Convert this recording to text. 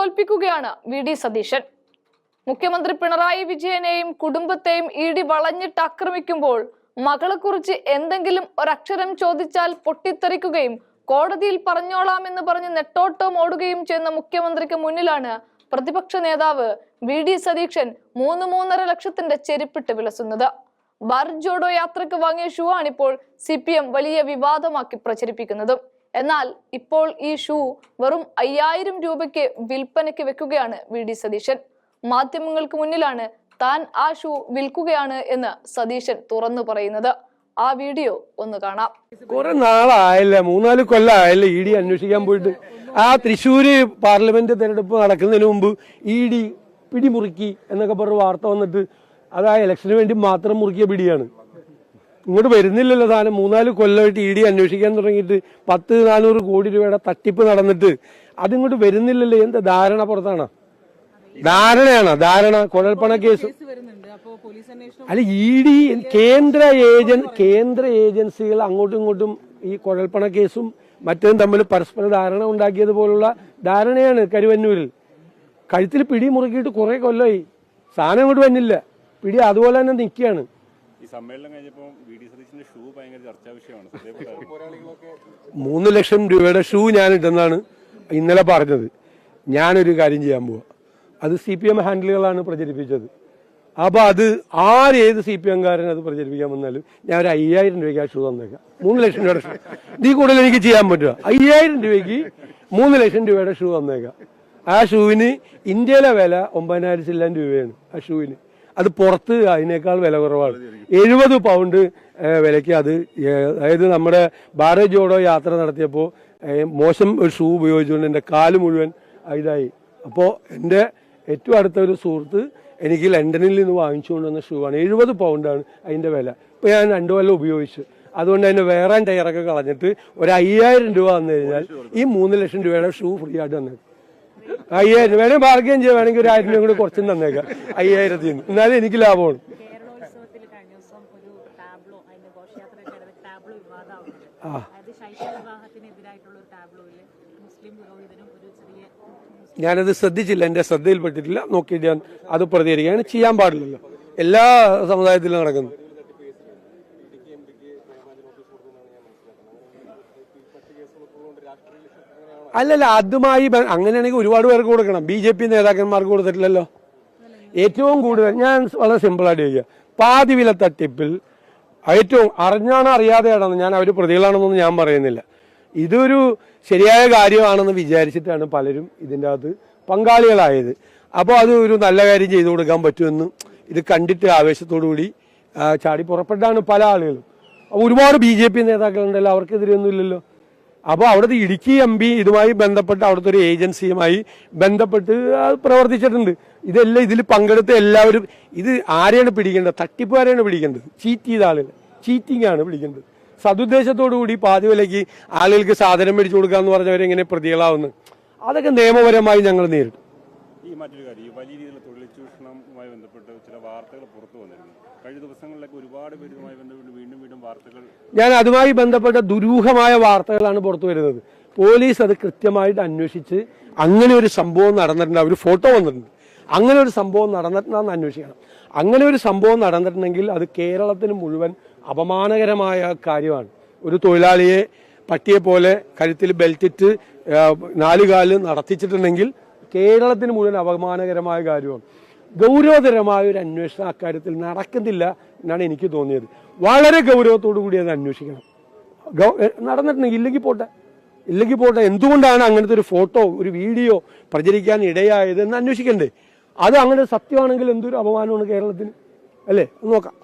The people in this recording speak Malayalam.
തോൽപ്പിക്കുകയാണ് വി ഡി സതീശൻ. മുഖ്യമന്ത്രി പിണറായി വിജയനെയും കുടുംബത്തെയും ഇ ഡി വളഞ്ഞിട്ട് ആക്രമിക്കുമ്പോൾ മകളെക്കുറിച്ച് എന്തെങ്കിലും ഒരക്ഷരം ചോദിച്ചാൽ പൊട്ടിത്തെറിക്കുകയും കോടതിയിൽ പറഞ്ഞോളാമെന്ന് പറഞ്ഞ് നെട്ടോട്ടം ഓടുകയും ചെയ്യുന്ന മുഖ്യമന്ത്രിക്ക് മുന്നിലാണ് പ്രതിപക്ഷ നേതാവ് വി ഡി സതീക്ഷൻ മൂന്ന് മൂന്നര ലക്ഷത്തിന്റെ ചെരുപ്പിട്ട് വിലസുന്നത്. ബർജോഡോ ജോഡോ യാത്രയ്ക്ക് വാങ്ങിയ ഷൂ ആണിപ്പോൾ സി പി എം വലിയ വിവാദമാക്കി പ്രചരിപ്പിക്കുന്നതും. എന്നാൽ ഇപ്പോൾ ഈ ഷൂ വെറും അയ്യായിരം രൂപയ്ക്ക് വിൽപ്പനയ്ക്ക് വെക്കുകയാണ് വി. ഡി. സതീശൻ. മാധ്യമങ്ങൾക്ക് മുന്നിലാണ് താൻ ആ ഷൂ വിൽക്കുകയാണ് എന്ന് സതീശൻ തുറന്നു പറയുന്നത്. ആ വീഡിയോ ഒന്ന് കാണാം. കുറെ നാളായല്ലേ മൂന്നാൽ കൊല്ലമായല്ലേ ഇ. ഡി. അന്വേഷിക്കാൻ പോയിട്ട്. ആ തൃശ്ശൂര് പാർലമെന്റ് തെരഞ്ഞെടുപ്പ് നടക്കുന്നതിന് മുമ്പ് ഇ. ഡി. പിടിമുറുക്കി എന്നൊക്കെ പറഞ്ഞ വാർത്ത വന്നിട്ട് അത് ആ ഇലക്ഷന് വേണ്ടി മാത്രം മുറുക്കിയ പിടിയാണ്. ഇങ്ങോട്ട് വരുന്നില്ലല്ലോ സാധനം. മൂന്നാൽ കൊല്ലമായിട്ട് ഇ ഡി അന്വേഷിക്കാൻ തുടങ്ങിയിട്ട് പത്ത് നാനൂറ് കോടി രൂപയുടെ തട്ടിപ്പ് നടന്നിട്ട് അതിങ്ങോട്ട് വരുന്നില്ലല്ലോ. എന്താ ധാരണ പുറത്താണ്? ധാരണയാണ്? ധാരണ കുഴൽപ്പണ കേസ്. അല്ല ഇ ഡി കേന്ദ്ര ഏജൻ കേന്ദ്ര ഏജൻസികൾ അങ്ങോട്ടും ഇങ്ങോട്ടും ഈ കുഴൽപ്പണ കേസും മറ്റേതും തമ്മിൽ പരസ്പര ധാരണ ഉണ്ടാക്കിയത് പോലുള്ള ധാരണയാണ് കരുവന്നൂരിൽ. കഴുത്തിൽ പിടി മുറുക്കിയിട്ട് കുറെ കൊല്ലമായി സാധനം ഇങ്ങോട്ട് വന്നില്ല. പിടി അതുപോലെ തന്നെ നിൽക്കുകയാണ്. ഈ സമ്മേളനം കഴിഞ്ഞപ്പോൾ വി ഡി സതീശന്റെ ഷൂ ഭയങ്കര ചർച്ചാ വിഷയമാണ്. മൂന്ന് ലക്ഷം രൂപയുടെ ഷൂ ഞാൻ ഇട്ടെന്നാണ് ഇന്നലെ പറഞ്ഞത്. ഞാനൊരു കാര്യം ചെയ്യാൻ പോവാ. അത് സി പി എം ഹാൻഡിലുകളാണ് പ്രചരിപ്പിച്ചത്. അപ്പൊ അത് ആരേത് സി പി എംകാരൻ അത് പ്രചരിപ്പിക്കാൻ വന്നാലും ഞാൻ ഒരു അയ്യായിരം രൂപയ്ക്ക് ആ ഷൂ തന്നേക്കാം. മൂന്ന് ലക്ഷം രൂപയുടെ ഷൂ. ഇതിൽ കൂടുതൽ എനിക്ക് ചെയ്യാൻ പറ്റുക അയ്യായിരം രൂപയ്ക്ക് മൂന്ന് ലക്ഷം രൂപയുടെ ഷൂ തന്നേക്കാം. ആ ഷൂവിന് ഇന്ത്യയിലെ വില ഒമ്പതിനായിരം ചില്ലാൻ രൂപയാണ്. ആ ഷൂവിന്. അത് പുറത്ത് അതിനേക്കാൾ വില കുറവാണ്. എഴുപത് പൗണ്ട് വിലയ്ക്ക് അത് അതായത് നമ്മുടെ ഭാരത് ജോഡോ യാത്ര നടത്തിയപ്പോൾ മോശം ഒരു ഷൂ ഉപയോഗിച്ചുകൊണ്ട് എന്റെ കാൽ മുഴുവൻ ഇതായി. അപ്പോൾ എന്റെ ഏറ്റവും അടുത്ത ഒരു സുഹൃത്ത് എനിക്ക് ലണ്ടനിൽ നിന്ന് വാങ്ങിച്ചുകൊണ്ട് വന്ന ഷൂ ആണ്. എഴുപത് പൗണ്ടാണ് അതിന്റെ വില. ഇപ്പോൾ ഞാൻ രണ്ടു കൊല്ലം ഉപയോഗിച്ചു. അതുകൊണ്ട് അതിന്റെ വേറെ ടയറൊക്കെ കളഞ്ഞിട്ട് ഒരു അയ്യായിരം രൂപ വന്നു കഴിഞ്ഞാൽ ഈ മൂന്ന് ലക്ഷം രൂപയുടെ ഷൂ ഫ്രീ ആയിട്ട് തന്നേക്കും അയ്യായിരം വേണമെങ്കിൽ ബാർഗെയിൻ ചെയ്യാൻ വേണമെങ്കിൽ ഒരു ആയിരം രൂപ കൂടി കുറച്ചും തന്നേക്കാം. അയ്യായിരത്തിൽ നിന്ന് എന്നാലും എനിക്ക് ലാഭമാണ്. ആ. ഞാനത് ശ്രദ്ധിച്ചില്ല. എന്റെ ശ്രദ്ധയിൽപ്പെട്ടിട്ടില്ല. നോക്കിയിട്ട് ഞാൻ അത് പ്രതികരിക്കുകയാണ്. ചെയ്യാൻ പാടില്ലല്ലോ. എല്ലാ സമുദായത്തിലും നടക്കുന്നു. അല്ലല്ല അതുമായി അങ്ങനെയാണെങ്കിൽ ഒരുപാട് പേർക്ക് കൊടുക്കണം. ബി ജെ പി നേതാക്കന്മാർക്ക് കൊടുത്തിട്ടില്ലല്ലോ. ഏറ്റവും കൂടുതൽ ഞാൻ വളരെ സിമ്പിളായിട്ട് ചോദിക്കുക പാതി വില തട്ടിപ്പിൽ ഏറ്റവും അറിഞ്ഞാണോ അറിയാതെയാണെന്ന് ഞാൻ അവർ പ്രതികളാണെന്നൊന്നും ഞാൻ പറയുന്നില്ല. ഇതൊരു ശരിയായ കാര്യമാണെന്ന് വിചാരിച്ചിട്ടാണ് പലരും ഇതിന്റെ അകത്ത് പങ്കാളികളായത്. അപ്പോൾ അത് ഒരു നല്ല കാര്യം ചെയ്തു കൊടുക്കാൻ പറ്റുമെന്ന് ഇത് കണ്ടിട്ട് ആവേശത്തോടു കൂടി ചാടി പുറപ്പെട്ടാണ് പല ആളുകളും. ഒരുപാട് ബി ജെ പി നേതാക്കളുണ്ടല്ലോ അവർക്കെതിരെയൊന്നും ഇല്ലല്ലോ. അപ്പോൾ അവിടുത്തെ ഇടുക്കി എം പി ഇതുമായി ബന്ധപ്പെട്ട് അവിടുത്തെ ഒരു ഏജൻസിയുമായി ബന്ധപ്പെട്ട് പ്രവർത്തിച്ചിട്ടുണ്ട്. ഇതെല്ലാം ഇതിൽ പങ്കെടുത്ത എല്ലാവരും ഇത് ആരെയാണ് പിടിക്കേണ്ടത്? തട്ടിപ്പുകാരെയാണ് പിടിക്കേണ്ടത്. ചീറ്റ് ചെയ്ത ആളുകൾ ചീറ്റിംഗ് ആണ് പിടിക്കേണ്ടത്. സതുദ്ദേശത്തോടു കൂടി പാതി വിലയ്ക്ക് ആളുകൾക്ക് സാധനം മേടിച്ചു കൊടുക്കാന്ന് പറഞ്ഞവരെങ്ങനെ പ്രതികളാവുന്നു? അതൊക്കെ നിയമപരമായി ഞങ്ങൾ നേരിടും. ഈ മറ്റൊരു കാര്യം ഈ വലിയ രീതിയിലുള്ള തൊഴിൽ ചൂഷണവുമായി ബന്ധപ്പെട്ട് ചില വാർത്തകൾ പുറത്തു വന്നിരുന്നു. കഴിഞ്ഞ ദിവസങ്ങളിലൊക്കെ ഒരുപാട് പേര് ഇതുമായി ബന്ധപ്പെട്ട് വീണ്ടും വീണ്ടും വാർത്തകൾ ഞാൻ അതുമായി ബന്ധപ്പെട്ട ദുരൂഹമായ വാർത്തകളാണ് പുറത്തു വരുന്നത്. പോലീസ് അത് കൃത്യമായിട്ട് അന്വേഷിച്ച് അങ്ങനെ ഒരു സംഭവം നടന്നിട്ടുണ്ട്. ഒരു ഫോട്ടോ വന്നിട്ടുണ്ട്. അങ്ങനെ ഒരു സംഭവം നടന്നിട്ടുണ്ടെന്ന് അന്വേഷിക്കണം. അങ്ങനെ ഒരു സംഭവം നടന്നിട്ടുണ്ടെങ്കിൽ അത് കേരളത്തിന് മുഴുവൻ അപമാനകരമായ കാര്യമാണ്. ഒരു തൊഴിലാളിയെ പട്ടിയെ പോലെ കഴുത്തിൽ ബെൽറ്റിട്ട് നാല് കാൽ നടത്തിച്ചിട്ടുണ്ടെങ്കിൽ കേരളത്തിന് മുഴുവൻ അപമാനകരമായ കാര്യമാണ്. ഗൗരവതരമായ ഒരു അന്വേഷണം അക്കാര്യത്തിൽ നടക്കുന്നില്ല എന്നാണ് എനിക്ക് തോന്നിയത്. വളരെ ഗൗരവത്തോടു കൂടി അത് അന്വേഷിക്കണം നടന്നിട്ടുണ്ടെങ്കിൽ ഇല്ലെങ്കിൽ പോട്ടെ. ഇല്ലെങ്കിൽ പോട്ടെ. എന്തുകൊണ്ടാണ് അങ്ങനത്തെ ഒരു ഫോട്ടോ ഒരു വീഡിയോ പ്രചരിക്കാൻ ഇടയായത് എന്ന് അന്വേഷിക്കണ്ടേ? അത് അങ്ങനെ സത്യമാണെങ്കിൽ എന്തൊരു അപമാനമാണ് കേരളത്തിന്? അല്ലേ? നോക്കാം.